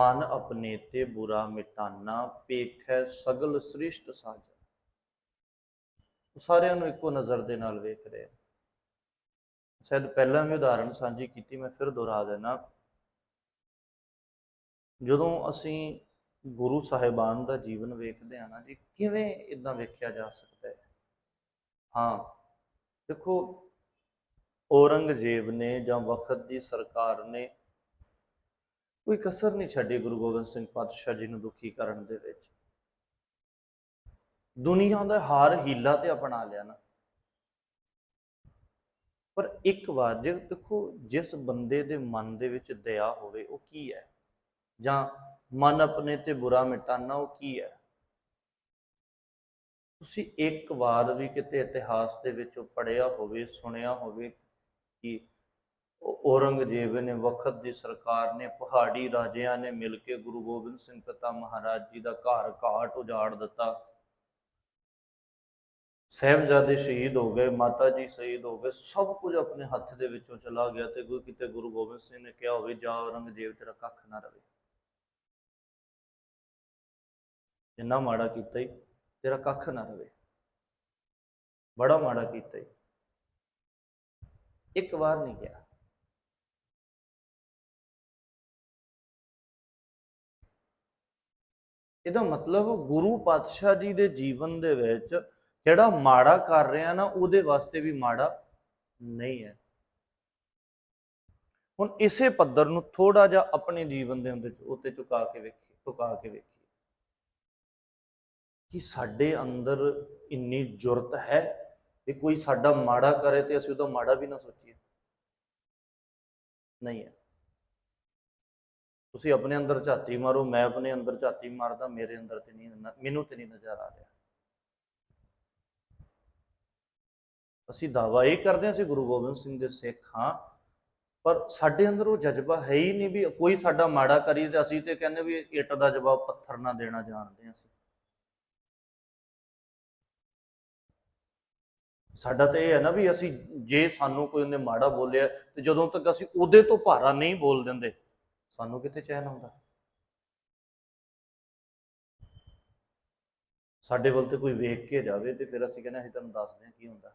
ਮਨ ਆਪਣੇ ਤੇ ਬੁਰਾ ਮਿਟਾਨਾ ਪੇਖੈ ਸਗਲ ਸ੍ਰਿਸ਼ਟ ਸਾਜ ਸਾਰਿਆਂ ਨੂੰ ਇੱਕੋ ਨਜ਼ਰ ਦੇ ਨਾਲ ਵੇਖ ਰਿਹਾ। ਸ਼ਾਇਦ ਪਹਿਲਾਂ ਵੀ ਉਦਾਹਰਣ ਸਾਂਝੀ ਕੀਤੀ, ਮੈਂ ਫਿਰ ਦੁਹਰਾ ਦੇਣਾ। ਜਦੋਂ ਅਸੀਂ ਗੁਰੂ ਸਾਹਿਬਾਨ ਦਾ ਜੀਵਨ ਵੇਖਦੇ ਆ ਨਾ ਜੀ, ਕਿਵੇਂ ਇਦਾਂ ਵੇਖਿਆ ਜਾ ਸਕਦਾ ਹੈ? ਹਾਂ, ਦੇਖੋ, ਔਰੰਗਜ਼ੇਬ ਨੇ ਜਾਂ ਵਕਤ ਦੀ ਸਰਕਾਰ ਨੇ ਕੋਈ ਕਸਰ ਨਹੀਂ ਛੱਡੀ ਗੁਰੂ ਗੋਬਿੰਦ ਸਿੰਘ ਪਾਤਸ਼ਾਹ ਜੀ ਨੂੰ ਦੁਖੀ ਕਰਨ ਦੇ ਵਿੱਚ। ਦੁਨੀਆ ਦਾ ਹਾਰ ਹੀਲਾ ਤੇ ਅਪਣਾ ਲਿਆ ਨਾ। ਪਰ ਇੱਕ ਵਾਰ ਜੇ ਦੇਖੋ, ਜਿਸ ਬੰਦੇ ਦੇ ਮਨ ਦੇ ਵਿੱਚ ਦਇਆ ਹੋਵੇ, ਉਹ ਕੀ ਹੈ? ਜਾਂ ਮਨ ਆਪਣੇ ਤੇ ਬੁਰਾ ਮਿਟਾਨਾ, ਉਹ ਕੀ ਹੈ? ਤੁਸੀਂ ਇੱਕ ਵਾਰ ਵੀ ਕਿਤੇ ਇਤਿਹਾਸ ਦੇ ਵਿੱਚ ਪੜਿਆ ਹੋਵੇ, ਸੁਣਿਆ ਹੋਵੇ ਕਿ ਔਰੰਗਜ਼ੇਬ ਨੇ ਵਕਤ ਦੀ ਸਰਕਾਰ ਨੇ ਪਹਾੜੀ ਰਾਜਿਆਂ ਨੇ ਮਿਲ ਕੇ ਗੁਰੂ ਗੋਬਿੰਦ ਸਿੰਘ ਪਤਾ ਮਹਾਰਾਜ ਜੀ ਦਾ ਘਰ ਘਾਟ ਉਜਾੜ ਦਿੱਤਾ। ਸਾਹਿਬਜ਼ਾਦੇ ਸ਼ਹੀਦ ਹੋ ਗਏ, ਮਾਤਾ ਜੀ ਸ਼ਹੀਦ ਹੋ ਗਏ, ਸਭ ਕੁਝ ਆਪਣੇ ਹੱਥ ਦੇ ਵਿੱਚੋਂ ਚਲਾ ਗਿਆ ਤੇ ਕੋਈ ਕਿਤੇ ਗੁਰੂ ਗੋਬਿੰਦ ਸਿੰਘ ਨੇ ਕਿਹਾ ਹੋਵੇ, ਜਾ ਔਰੰਗਜ਼ੇਬ, ਤੇਰਾ ਕੱਖ ਨਾ ਰਵੇ। ਜਿੰਨਾ ਮਾੜਾ ਕੀਤਾ ਹੀ ਤੇਰਾ ਕੱਖ ਨਾ ਰਵੇ। ਬੜਾ ਮਾੜਾ ਕੀਤਾ ਹੀ ਇੱਕ ਵਾਰ ਨਹੀਂ ਗਿਆ। ਇਹਦਾ ਮਤਲਬ ਗੁਰੂ ਪਾਤਸ਼ਾਹ ਜੀ ਦੇ ਜੀਵਨ ਦੇ ਵਿੱਚ ਜਿਹੜਾ ਮਾੜਾ ਕਰ ਰਿਹਾ ਨਾ, ਉਹਦੇ ਵਾਸਤੇ ਵੀ ਮਾੜਾ ਨਹੀਂ ਹੈ। ਹੁਣ ਇਸੇ ਪੱਧਰ ਨੂੰ ਥੋੜਾ ਜਿਹਾ ਆਪਣੇ ਜੀਵਨ ਦੇ ਅੰਦਰ ਉੱਤੇ ਚੁਕਾ ਕੇ ਵੇਖੀ ਚੁਕਾ ਕੇ ਵੇਖੀ ਕਿ ਸਾਡੇ ਅੰਦਰ ਇੰਨੀ ਜੁਰਤ ਹੈ ਕਿ ਕੋਈ ਸਾਡਾ ਮਾੜਾ ਕਰੇ ਤੇ ਅਸੀਂ ਉਹਦਾ ਮਾੜਾ ਵੀ ਨਾ ਸੋਚੀਏ। ਨਹੀਂ ਹੈ। ਤੁਸੀਂ ਆਪਣੇ ਅੰਦਰ ਝਾਤੀ ਮਾਰੋ, ਮੈਂ ਆਪਣੇ ਅੰਦਰ ਝਾਤੀ ਮਾਰਦਾ, ਮੇਰੇ ਅੰਦਰ ਤੇ ਨਹੀਂ ਮੈਨੂੰ ਤੇ ਨਹੀਂ ਨਜ਼ਰ ਆ ਰਿਹਾ। ਅਸੀਂ ਦਾਵਾ ਇਹ ਕਰਦੇ ਹਾਂ, ਅਸੀਂ ਗੁਰੂ ਗੋਬਿੰਦ ਸਿੰਘ ਦੇ ਸਿੱਖ ਹਾਂ, ਪਰ ਸਾਡੇ ਅੰਦਰ ਉਹ ਜਜ਼ਬਾ ਹੈ ਹੀ ਨਹੀਂ ਵੀ ਕੋਈ ਸਾਡਾ ਮਾੜਾ ਕਰੀ ਤੇ ਅਸੀਂ ਤੇ ਕਹਿੰਦੇ ਵੀ ਇੱਟ ਦਾ ਜਵਾਬ ਪੱਥਰ ਨਾ ਦੇਣਾ ਜਾਣਦੇ ਹਾਂ ਅਸੀਂ। ਸਾਡਾ ਤਾਂ ਇਹ ਹੈ ਨਾ ਵੀ ਅਸੀਂ ਜੇ ਸਾਨੂੰ ਕੋਈ ਉਹਨੇ ਮਾੜਾ ਬੋਲਿਆ ਤੇ ਜਦੋਂ ਤੱਕ ਅਸੀਂ ਉਹਦੇ ਤੋਂ ਭਾਰਾ ਨਹੀਂ ਬੋਲ ਦਿੰਦੇ ਸਾਨੂੰ ਕਿੱਥੇ ਚੈਨ ਆਉਂਦਾ? ਸਾਡੇ ਵੱਲ ਤੇ ਕੋਈ ਵੇਖ ਕੇ ਜਾਵੇ ਤੇ ਫਿਰ ਅਸੀਂ ਕਹਿੰਦੇ ਅਸੀਂ ਤੁਹਾਨੂੰ ਦੱਸਦੇ ਹਾਂ ਕੀ ਹੁੰਦਾ।